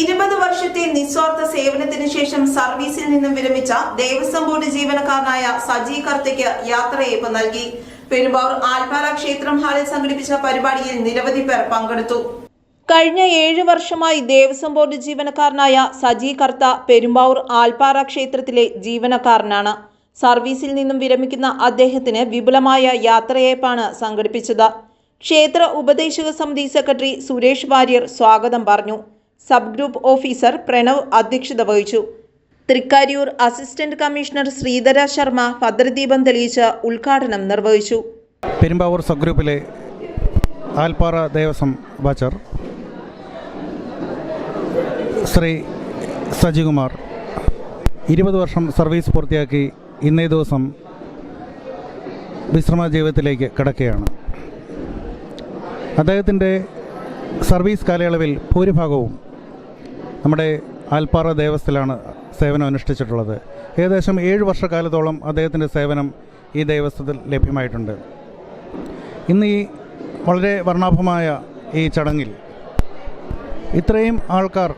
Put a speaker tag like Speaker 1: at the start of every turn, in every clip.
Speaker 1: ഇരുപത് വർഷത്തെ നിസ്വാർത്ഥ സേവനത്തിന് ശേഷം സർവീസിൽ നിന്നും വിരമിച്ച ദേവസ്വം ബോർഡ് ജീവനക്കാരനായ സജി കർത്തയ്ക്ക് യാത്രയയപ്പ് നൽകി. പെരുമ്പാവൂർ ആൽപ്പാറ ക്ഷേത്രം ഹാളിൽ സംഘടിപ്പിച്ച പരിപാടിയിൽ നിരവധി പേർ പങ്കെടുത്തു. കഴിഞ്ഞ ഏഴ് വർഷമായി ദേവസ്വം ബോർഡ് ജീവനക്കാരനായ സജി കർത്ത പെരുമ്പാവൂർ ആൽപ്പാറ ക്ഷേത്രത്തിലെ ജീവനക്കാരനാണ്. സർവീസിൽ നിന്നും വിരമിക്കുന്ന അദ്ദേഹത്തിന് വിപുലമായ യാത്രയയപ്പാണ് സംഘടിപ്പിച്ചത്. ക്ഷേത്ര ഉപദേശക സമിതി സെക്രട്ടറി സുരേഷ് വാര്യർ സ്വാഗതം പറഞ്ഞു. സബ് ഗ്രൂപ്പ് ഓഫീസർ പ്രണവ് അധ്യക്ഷത വഹിച്ചു. തൃക്കാര്യൂർ അസിസ്റ്റന്റ് കമ്മീഷണർ ശ്രീധര ശർമ്മ ഭദ്രദീപം തെളിയിച്ച് ഉദ്ഘാടനം നിർവഹിച്ചു.
Speaker 2: പെരുമ്പാവൂർ സബ് ഗ്രൂപ്പിലെ ആൽപ്പാറ ദേവസ്വം ബാച്ചർ ശ്രീ സജികുമാർ ഇരുപത് വർഷം സർവീസ് പൂർത്തിയാക്കി ഇന്നേ ദിവസം വിശ്രമ ജീവിതത്തിലേക്ക് കടക്കുകയാണ്. അദ്ദേഹത്തിന്റെ സർവീസ് കാലയളവിൽ ഭൂരിഭാഗവും നമ്മുടെ ആൽപ്പാറ ദേവസ്ഥയിലാണ് സേവനം അനുഷ്ഠിച്ചിട്ടുള്ളത്. ഏകദേശം ഏഴ് വർഷക്കാലത്തോളം അദ്ദേഹത്തിന്റെ സേവനം ഈ ദേവസ്ഥത്തിൽ ലഭ്യമായിട്ടുണ്ട്. ഇന്ന് ഈ വളരെ വർണാഭമായ ഈ ചടങ്ങിൽ ഇത്രയും ആൾക്കാർ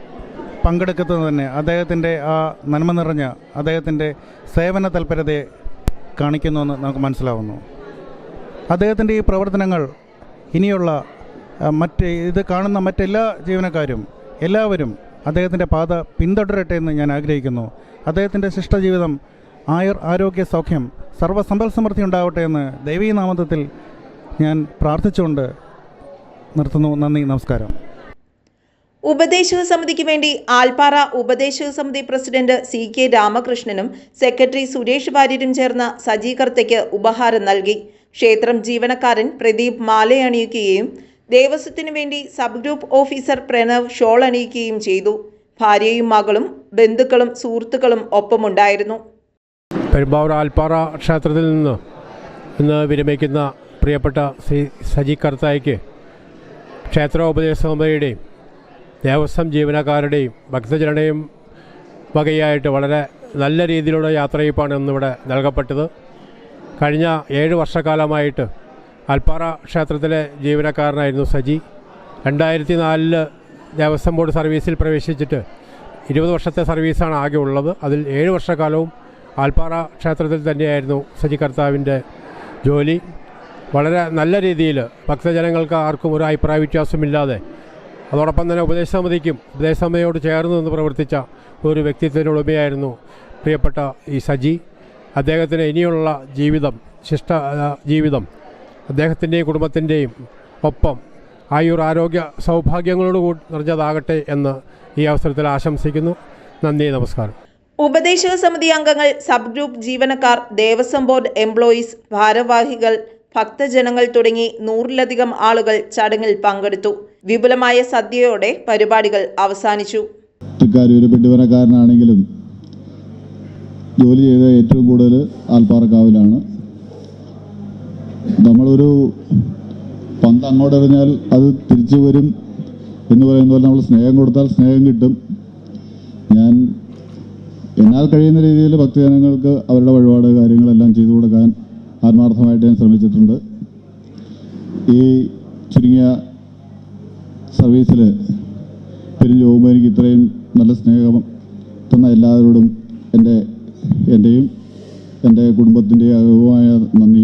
Speaker 2: പങ്കെടുക്കുന്നത് തന്നെ അദ്ദേഹത്തിന്റെ ആ നന്മ നിറഞ്ഞ അദ്ദേഹത്തിന്റെ സേവന തൽപരതയെ കാണിക്കുന്നുവെന്ന് നമുക്ക് മനസ്സിലാവുന്നു. അദ്ദേഹത്തിന്റെ ഈ പ്രവർത്തനങ്ങൾ ഇനിയുള്ള മറ്റ് ഇത് കാണുന്ന മറ്റെല്ലാ ജീവനക്കാരും എല്ലാവരും അദ്ദേഹത്തിന്റെ പാത പിന്തുടരട്ടെ എന്ന് ഞാൻ ആഗ്രഹിക്കുന്നു. അദ്ദേഹത്തിന്റെ ശിഷ്ടജീവിതം ആയുർ ആരോഗ്യ സൗഖ്യം സർവസമ്പൽ സമൃദ്ധി ഉണ്ടാവട്ടെ എന്ന് ദൈവീ നാമത്തിൽ ഞാൻ പ്രാർത്ഥിച്ചുകൊണ്ട് നിർത്തുന്നു. നന്ദി നമസ്കാരം.
Speaker 1: ഉപദേശക സമിതിക്ക് വേണ്ടി ആൽപ്പാറ ഉപദേശക സമിതി പ്രസിഡന്റ് സി കെ രാമകൃഷ്ണനും സെക്രട്ടറി സുരേഷ് വാര്യരും ചേർന്ന സജീകർത്തയ്ക്ക് ഉപഹാരം നൽകി. ക്ഷേത്രം ജീവനക്കാരൻ പ്രദീപ് മാലയണിയിക്കുകയും ദേവസ്വത്തിനു വേണ്ടി sub group officer Pranav shawl അണിയിക്കുകയും ചെയ്തു. ഭാര്യയും മകളും ബന്ധുക്കളും സുഹൃത്തുക്കളും ഒപ്പമുണ്ടായിരുന്നു.
Speaker 3: പെരുമ്പാവൂർ ആൽപ്പാറ ക്ഷേത്രത്തിൽ നിന്ന് ഇന്ന് വിരമിക്കുന്ന പ്രിയപ്പെട്ട ശ്രീ സജി കർത്തായിക്ക് ക്ഷേത്ര സമിതിയുടെയും ദേവസ്വം ജീവനക്കാരുടെയും ഭക്തജനയുടെയും വകയായിട്ട് വളരെ നല്ല രീതിയിലുള്ള യാത്രയപ്പാണ് ഇന്നിവിടെ നൽകപ്പെട്ടത്. കഴിഞ്ഞ ഏഴ് വർഷക്കാലമായിട്ട് ആൽപ്പാറ ക്ഷേത്രത്തിലെ ജീവനക്കാരനായിരുന്നു സജി. രണ്ടായിരത്തി നാലിൽ ദേവസ്വം ബോർഡ് സർവീസിൽ പ്രവേശിച്ചിട്ട് ഇരുപത് വർഷത്തെ സർവീസാണ് ആകെ ഉള്ളത്. അതിൽ ഏഴ് വർഷക്കാലവും ആൽപ്പാറ ക്ഷേത്രത്തിൽ തന്നെയായിരുന്നു സജി കർത്താവിന്റെ ജോലി. വളരെ നല്ല രീതിയിൽ ഭക്തജനങ്ങൾക്ക് ആർക്കും ഒരു അഭിപ്രായ വ്യത്യാസമില്ലാതെ അതോടൊപ്പം തന്നെ ഉപദേശ സമിതിക്കും ഉപദേശ സമിതിയോട് ചേർന്ന് നിന്ന് പ്രവർത്തിച്ച ഒരു വ്യക്തിത്വത്തിനുടമയായിരുന്നു പ്രിയപ്പെട്ട ഈ സജി. അദ്ദേഹത്തിന് ഇനിയുള്ള ജീവിതം ശിഷ്ട ജീവിതം അദ്ദേഹത്തിന്റെയും കുടുംബത്തിന്റെയും ഒപ്പം ആയുർ ആരോഗ്യ സൗഭാഗ്യങ്ങളോട് കൂടി നിറഞ്ഞതാകട്ടെ എന്ന് ഈ അവസരത്തിൽ ആശംസിക്കുന്നു. നന്ദി നമസ്കാരം.
Speaker 1: ഉപദേശക സമിതി അംഗങ്ങൾ സബ് ഗ്രൂപ്പ് ജീവനക്കാർ ദേവസ്വം ബോർഡ് എംപ്ലോയീസ് ഭാരവാഹികൾ ഭക്തജനങ്ങൾ തുടങ്ങി നൂറിലധികം ആളുകൾ ചടങ്ങിൽ പങ്കെടുത്തു. വിപുലമായ സദ്യയോടെ പരിപാടികൾ അവസാനിച്ചു.
Speaker 4: ഒരു പെട്ടുവരക്കാരനാണെങ്കിലും ജോലി ചെയ്ത ഏറ്റവും കൂടുതൽ ആൽപ്പാറക്കാവിലാണ് പന്ത് അങ്ങോട്ട് എറിഞ്ഞാൽ അത് തിരിച്ചു വരും എന്ന് പറയുന്ന പോലെ നമ്മൾ സ്നേഹം കൊടുത്താൽ സ്നേഹം കിട്ടും. ഞാൻ എന്നാൽ കഴിയുന്ന രീതിയിൽ ഭക്തജനങ്ങൾക്ക് അവരുടെ വഴിപാട് കാര്യങ്ങളെല്ലാം ചെയ്തു കൊടുക്കാൻ ആത്മാർത്ഥമായിട്ട് ഞാൻ ശ്രമിച്ചിട്ടുണ്ട്. ഈ ചുരുങ്ങിയ സർവീസിൽ പിരിഞ്ഞു പോകുമ്പോൾ എനിക്ക് ഇത്രയും നല്ല സ്നേഹം തന്ന എല്ലാവരോടും എന്റെ എന്റെയും എന്റെ കുടുംബത്തിന്റെയും അകവുമായ നന്ദി.